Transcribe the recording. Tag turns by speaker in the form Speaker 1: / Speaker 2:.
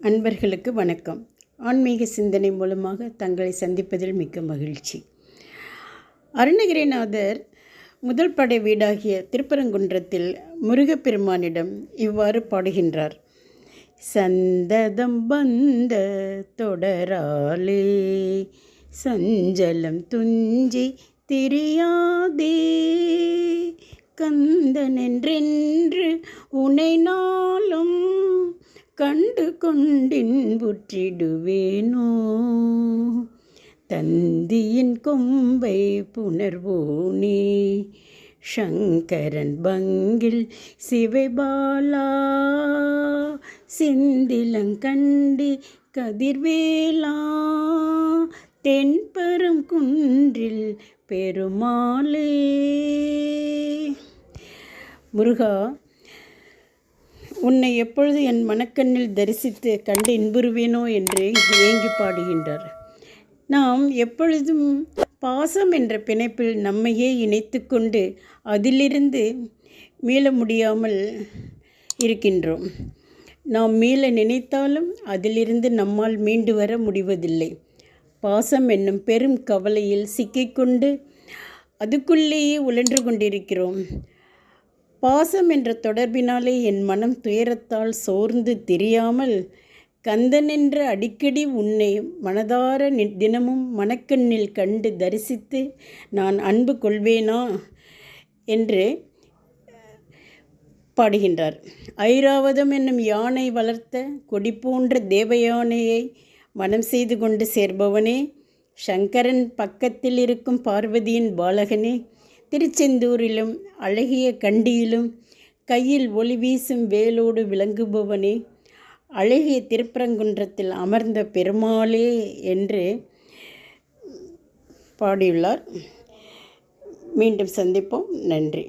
Speaker 1: அன்பர்களுக்கு வணக்கம். ஆன்மீக சிந்தனை மூலமாக தங்களை சந்திப்பதில் மிக்க மகிழ்ச்சி. அருணகிரிநாதர் முதல் படை வீடாகிய திருப்பரங்குன்றத்தில் முருகப்பெருமானிடம் இவ்வாறு பாடுகின்றார். சந்ததம் வந்த தொடராலே சஞ்சலம் துஞ்சி தெரியாதே. கந்தனென்றென்று உனை நாள் கண்டு கொண்டின்புற்றிடுவேனோ தந்தியின் கொம்பை புணர்வோனே? சங்கரன் பங்கில் சிவைபாலா செந்திலங்கண்டி கதிர்வேலா தென்பெரும் குன்றில் பெருமாளே. முருகா உன்னை எப்பொழுது என் மனக்கண்ணில் தரிசித்து கண்டு இன்புறுவேனோ என்று ஏங்கி பாடுகின்றார் நாம் எப்பொழுதும் பாசம் என்ற பிணைப்பில் நம்மையே இணைத்து கொண்டு அதிலிருந்து மீள முடியாமல் இருக்கின்றோம். நாம் மீள நினைத்தாலும் அதிலிருந்து நம்மால் மீண்டு வர முடிவதில்லை. பாசம் என்னும் பெரும் கவலையில் சிக்கிக்கொண்டு அதுக்குள்ளேயே உழன்று கொண்டிருக்கிறோம். பாசம் என்ற தொடர்பினாலே என் மனம் துயரத்தால் சோர்ந்து தெரியாமல் கந்தன் என்று அடிக்கடி உன்னை மனதார தினமும் மனக்கண்ணில் கண்டு தரிசித்து நான் அன்பு கொள்வேனா? என்று பாடுகின்றார். ஐராவதம் என்னும் யானை வளர்த்த கொடி போன்ற தேவயானையை மனம் செய்து கொண்டு சேர்பவனே சங்கரன் பக்கத்தில் இருக்கும் பார்வதியின் பாலகனே திருச்செந்தூரிலும் அழகிய கண்டியிலும் கையில் ஒளி வீசும் வேலோடு விளங்குபவனே அழகிய திருப்பரங்குன்றத்தில் அமர்ந்த பெருமாளே என்று பாடியுள்ளார். மீண்டும் சந்திப்போம். நன்றி.